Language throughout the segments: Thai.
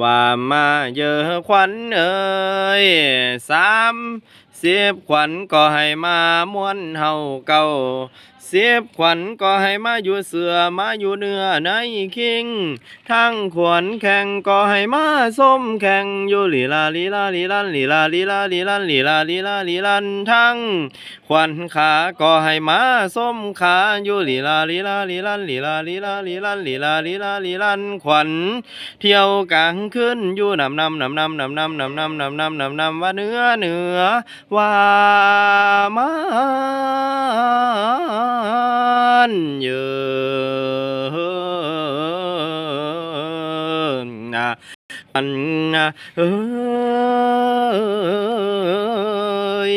ว่ามาเยอะขวัญเอ้ยสาม สิบขวัญก็ให้มาม้วนเฮาเก่าสิบขวัญก็ให้มาอยู่เสือมาอยู่เนื้อในคิงทั้งขวนแข่งก็ให้มาส้มแข่งอยู่ลีลาลีลาลีลันลีลาลีลาลีลันลีลาลีลาลีลันทั้งขวัญขาก็ให้มาส้มขาอยู่ลีลาลีลาลีลันลีลาลีลาลีลันลีลาลีลาลีลันขวัญเที่ยวกลางคืนอยู่นำนำนำนำนำนำนำนำนำนำนำนำว่าเนื้อเนื้อว่ามันเยอะนะอันนะเอ้ย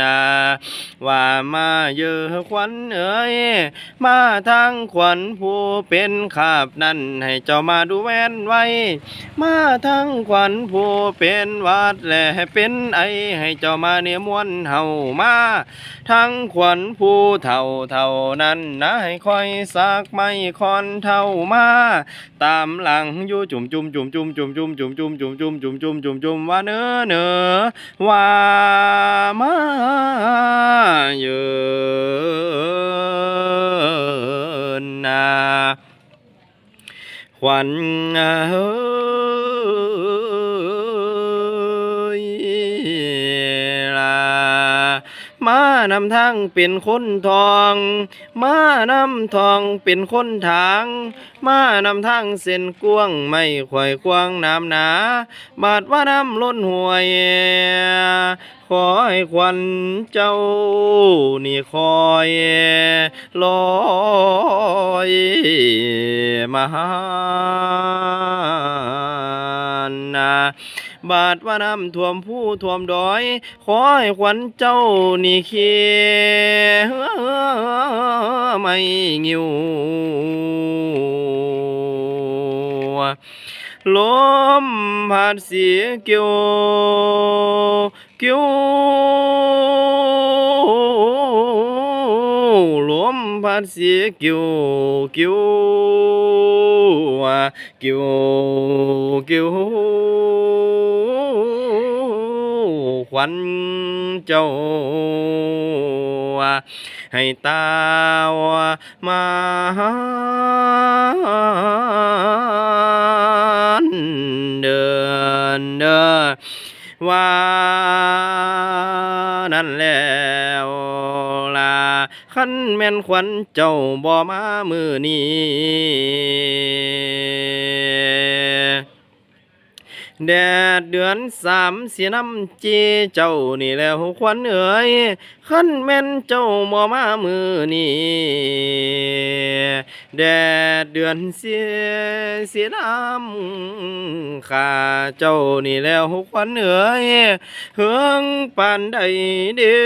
นะ ว่ามาเยอะขวัญเอ้ยมาทางขวัญผู้เป็นขาบนั่นให้เจ้ามาดูแว่นไว้ มาทางขวัญผู้เป็นวัดและเป็นไอให้เจ้ามาเนี่ยมวนเฮามาทางขวัญผู้เท่าเท่านั้นนะให้คอยสักไม่คอนเท่ามาตามหลังอยู่จุ่มจุ่มจุ่มจุ่มจุ่มจุ่มจุ่มจุ่มจุ่มจุ่มจุ่มจุ่มจุ่มจุ่มว่าเนื้อเนื้อว่ามายืนนาขวัญเอ้านำทางเป็นคนทอง มานำทองเป็นคนทาง มานำทางเส้นกว้างไม่ขวายควางน้ำหนา บาดว่าน้ำล้นห่วย ขอให้ควันเจ้านี่คอยลอยมาหานา บาดว่าน้ำท่วมผู้ท่วมดอย ขอให้ควันเจ้านี่เคียไม่งิวลมพัดเสียเกี่ยวเกี่ยวลมพัดเสียเกี่ยวเกี่ยวเกี่ยวเกี่ยว ขวัญเจ้า ให้ตาวมาเดินเดินว่านั่นแล้วล่ะขันแม่นขวัญเจ้าบ่มามือนี้ แดดเดือนสามเสียน้ำจีเจ้านี่แล้วควันเอ๋ยขันแม่นเจ้าบ่มามือนี่แดดเดือนเสียเสียน้ำข้าเจ้านี่แล้วควันเอ๋ยเฮืองปานใดเด้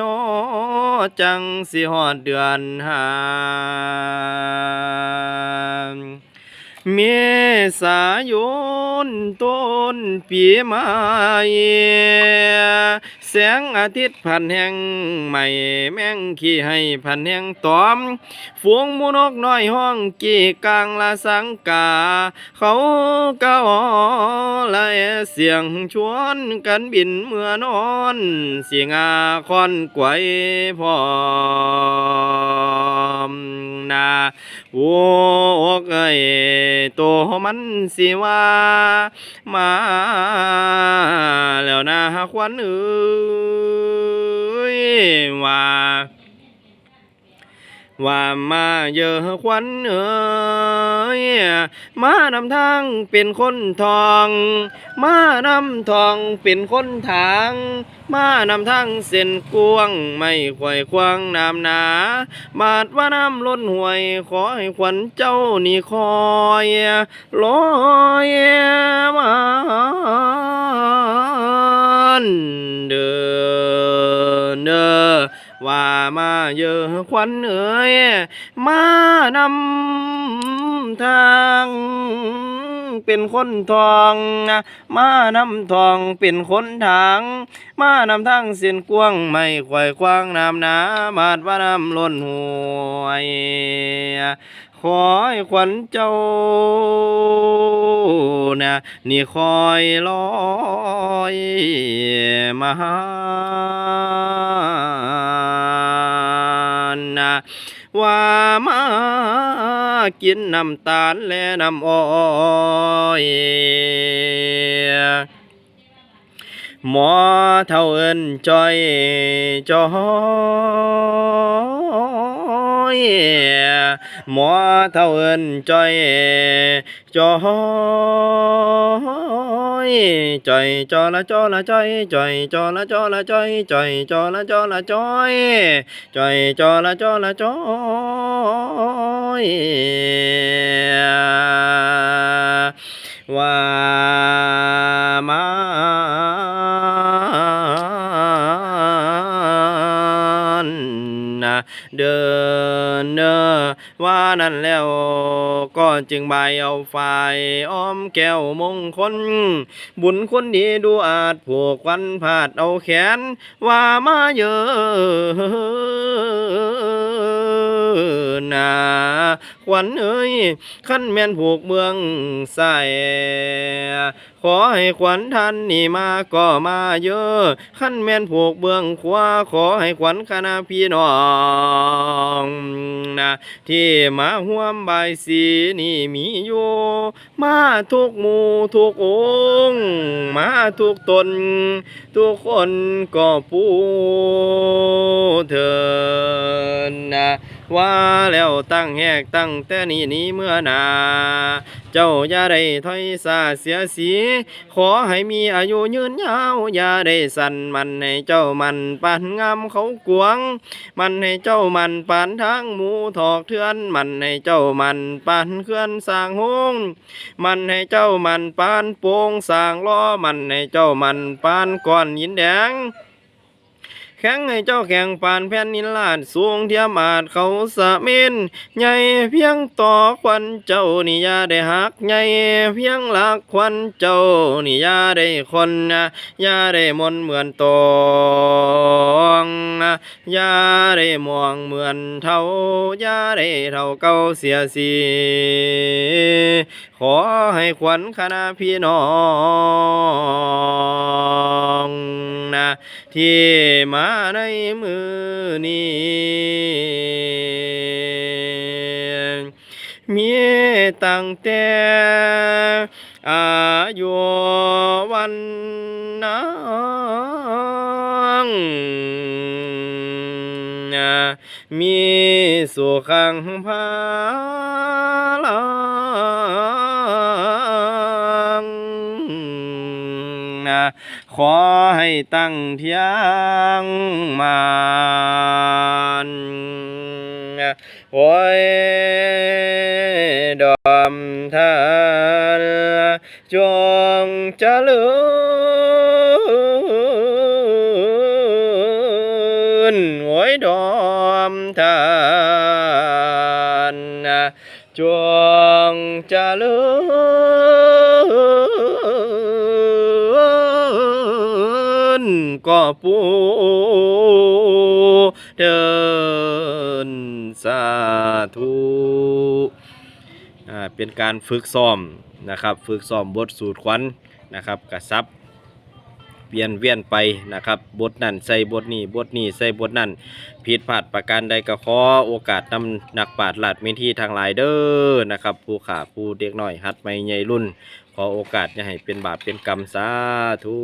นอจังสิฮอดเดือนหา เมษายนต้นปีใหม่ แสงอาทิตย์พันแห่งใหม่แมงขี้ให้พันแห่งตอม ฝูงมูนกน้อยห้องกี่กลางละสังกา เขาก็ลายเสียงชวนกันบินเมื่อนอนเสียงอาคอนไกวพร้อมนาโอ้เอ้ยตัวมันสิว่า มาแล้วนะควันเอ้ยว่าว่ามาเยอะควันเอ้ยมานำทางเป็นคนทอง มานำทองเป็นคนทาง มานำทางเส้นกวางไม่ขวยควางน้ำหนา บาดว่าน้ำล้นห่วย ขอให้ขวัญเจ้านี่คอยลอย อะขวัญเอ๋ยมานำทางเป็นคนทองนะมานำทองเป็นคนทางมานำทางเส้นกว้างไม่ควายควางน้ำนาบาดว่าน้ำล้นห่วยขอให้ขวัญเจ้านะนี่คอยลอยมา ว่ามากินน้ำตาลและน้ำอ้อยหมอเท่าเอินจอยจอย อยหมอเท่าเอินจอยจอยจอยจอละจอละจอยจอยจอละจอละจอยจอยจอละจอละจอยจอยจอละจอละจอยว่า เดินเนอว่านั่นแล้วก็จึงใบเอาไฟอ้อมแก้วมงคล บุญคนดีดูอาจผูกวันผาดเอาแขน ว่ามาเยอะนาขวัญเอ้ยขั้นแม่นผูกเมืองใส่ ขอให้ขวัญท่านนี่มาก็มาเยอะขั้นแม่นผูกเมืองขวาขอให้ขวัญคณะพี่น้องนะที่มาห่วมใบสีนี่มีอยู่มาทุกหมู่ทุกองค์มาทุกตน ทุกคนก็ปูเถินนะว่าแล้วตั้งแหกตั้งแต่นี้นี้เมื่อนาเจ้าอย่าได้ถอยสาเสียสี ขอให้มีอายุยืนยาวอย่าได้สั่นมันให้เจ้ามันปานงามเขากวง มันให้เจ้ามันปานทางหมูถอกเทือน มันให้เจ้ามันปานเคลื่อนสร้างหงมันให้เจ้ามันปานโป่งสร้างล้อมันให้เจ้ามันปานก้อนหินแดง แข็งให้เจ้าแข่งปานแผ่นนินลาดสูงเทียมอาจเขาสะเมินใหญ่เพียงต่อควันเจ้านี่อยาได้หักใหญ่เพียงหลักควันเจ้านี่อยาได้คนนะยาได้มนเหมือนตองนะยาได้มองเหมือนเท่ายาได้เท่าเก่าเสียสีขอให้ขวัญคณะพี่น้องนะที่มาในมือนี้มีตั้งแต่อายุวันนั้นนะมีสุขังพาลังนะขอ ให้ตั้งเทียงมันโอ้ยดอม ก็ปูเดินสาธุอ่าเป็นการฝึกซ้อมนะครับฝึกซ้อมบทสูตรขวัญนะครับกระซับเปลี่ยนเวียนไปนะครับบทนั้นใส่บทนี้บทนี้ใส่บทนั้นผิดพลาดประการใดก็ขอโอกาสนำนักปราชญ์ลาดเมทีทางหลายเด้อนะครับผู้ขาผู้เด็กน้อยหัดไม่ใหญ่รุ่น ขอโอกาสอย่าให้เป็นบาปเป็นกรรมสาธุ